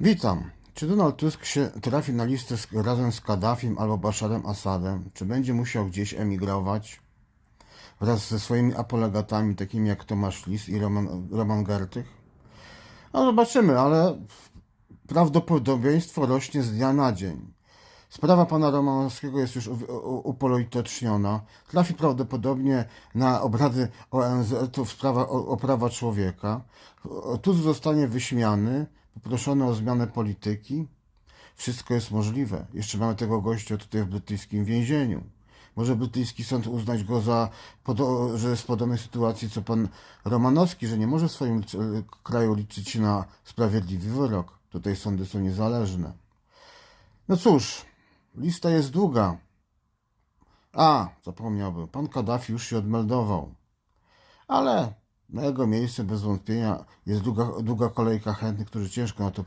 Witam. Czy Donald Tusk się trafi na listę z, razem z Kaddafim albo Basharem Assadem? Czy będzie musiał gdzieś emigrować wraz ze swoimi apolegatami, takimi jak Tomasz Lis i Roman, Roman Gertych? No zobaczymy, ale prawdopodobieństwo rośnie z dnia na dzień. Sprawa pana Romanowskiego jest już upolityczniona. Trafi prawdopodobnie na obrady ONZ-u w sprawa o, o prawa człowieka. Tusk zostanie wyśmiany, poproszony o zmianę polityki. Wszystko jest możliwe. Jeszcze mamy tego gościa tutaj w brytyjskim więzieniu. Może brytyjski sąd uznać go za, że jest w podobnej sytuacji co pan Romanowski, że nie może w swoim e, kraju liczyć na sprawiedliwy wyrok. Tutaj sądy są niezależne. No cóż, lista jest długa. A, zapomniałbym, pan Kaddafi już się odmeldował. Ale na jego miejsce bez wątpienia jest długa, długa kolejka chętnych, którzy ciężko na to pracują.